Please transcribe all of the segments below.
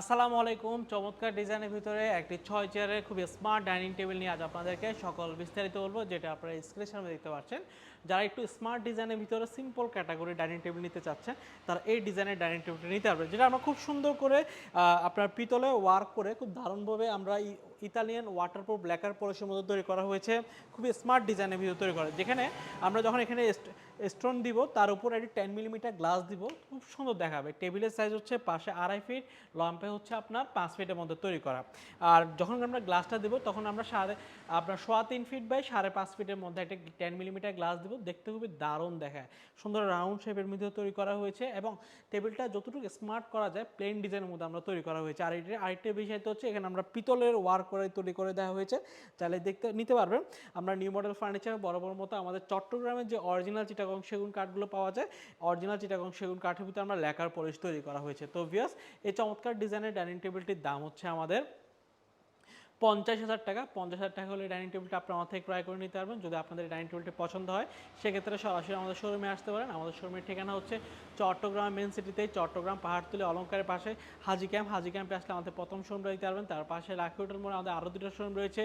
আসসালামু আলাইকুম। চমৎকার ডিজাইনের ভিতরে একটি ছয় চেয়ারের খুবই স্মার্ট ডাইনিং টেবিল নিয়ে আজ আপনাদেরকে সকল বিস্তারিত বলব, যেটা আপনারা স্ক্রিনের সামনে দেখতে পাচ্ছেন। যারা একটু স্মার্ট ডিজাইনের ভিতরে সিম্পল ক্যাটাগরি ডাইনিং টেবিল নিতে চাচ্ছেন, তারা এই ডিজাইনের ডাইনিং টেবিলটা নিতে পারবেন। যেটা আমরা খুব সুন্দর করে আপনার পিতলে ওয়ার্ক করে খুব দারুণভাবে আমরা ই- ইতালিয়ান ওয়াটারপ্রুফ ব্ল্যাকার পলিশের মধ্যে তৈরি করা হয়েছে। খুবই স্মার্ট ডিজাইনের ভিতরে তৈরি করা। যেখানে আমরা যখন এখানে স্টোন দিব, তার উপর একটি টেন মিলিমিটার গ্লাস দিব। খুব সুন্দর দেখাবে। টেবিলের সাইজ হচ্ছে পাশে আড়াই ফিট লম্পে হচ্ছে আপনার পাঁচ ফিটের মধ্যে তৈরি করা। আর যখন আমরা গ্লাসটা দিব, তখন আমরা সাড়ে, আপনার সোয়া তিন ফিট বাই সাড়ে পাঁচ ফিটের মধ্যে একটা টেন মিলিমিটার গ্লাস দিব। দেখতে খুবই দারুণ দেখায়। সুন্দর রাউন্ড শেপের মধ্যে তৈরি করা হয়েছে এবং টেবিলটা যতটুকু স্মার্ট করা যায় প্লেন ডিজাইনের মধ্যে আমরা তৈরি করা হয়েছে। আর এটার আরেকটা বিষয় হচ্ছে, এখানে আমরা পিতলের ওয়ার্ক করে তৈরি করে দেওয়া হয়েছে। চাইলে দেখতে, নিতে পারবেন। আমরা নিউ মডেল ফার্নিচার বড় বড় মতো আমাদের চট্টগ্রামের যে অরিজিনাল চিটাগং সেগুন কাঠগুলো পাওয়া যায় অরিজিনাল চিটাগং সেগুন কাঠের ভিতরে আমরা লেখার পলিশ তৈরি করা হয়েছে। তো ভিয়াস এই চমৎকার ডিজাইনের ডাইনিং টেবিলটির দাম হচ্ছে আমাদের পঞ্চাশ হাজার টাকা, পঞ্চাশ হাজার টাকা হলে ডাইনিং টেবিলটা আপনি আমার ক্রয় করে নিতে পারবেন। যদি আপনাদের ডাইনিং টেবিলটি পছন্দ হয়, সেক্ষেত্রে সরাসরি আমাদের শোরুমে আসতে পারেন। আমাদের শোরুমের ঠিকানা হচ্ছে চট্টগ্রাম মেন সিটিতে চট্টগ্রাম পাহাড়তলি অলঙ্কারের পাশে হাজি ক্যাম্প হাজি ক্যাম্পে আসলে আমাদের প্রথম শোরুম দিতে পারবেন। তার পাশে লাকি হোটেল মোড়ে আমাদের আরও দুটো শোরুম রয়েছে।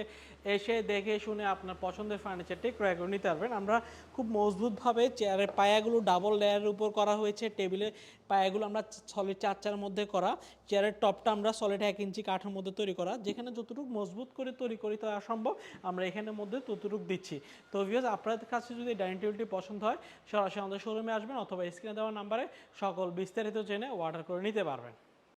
এসে দেখে শুনে আপনার পছন্দের ফার্নিচারটি ক্রয় করে নিতে পারবেন। আমরা খুব মজবুতভাবে চেয়ারের পায়াগুলো ডাবল লেয়ারের উপর করা হয়েছে। টেবিলে পায়াগুলো আমরা সলিড চার চার মধ্যে করা চেয়ারের টপটা আমরা সলিড এক ইঞ্চি কাঠের মধ্যে তৈরি করা, যেখানে যতটুকু মজবুত করে তৈরি করি তা সম্ভব, আমরা এখানের মধ্যে ততটুকু দিচ্ছি। তো ভিউজ আপনাদের কাছে যদি ডাইনিং টেবিলটি পছন্দ হয়, সরাসরি আমাদের শোরুমে আসবেন অথবা স্ক্রিনে দেওয়া নাম্বারে সকল বিস্তারিত জেনে অর্ডার করে নিতে পারবেন।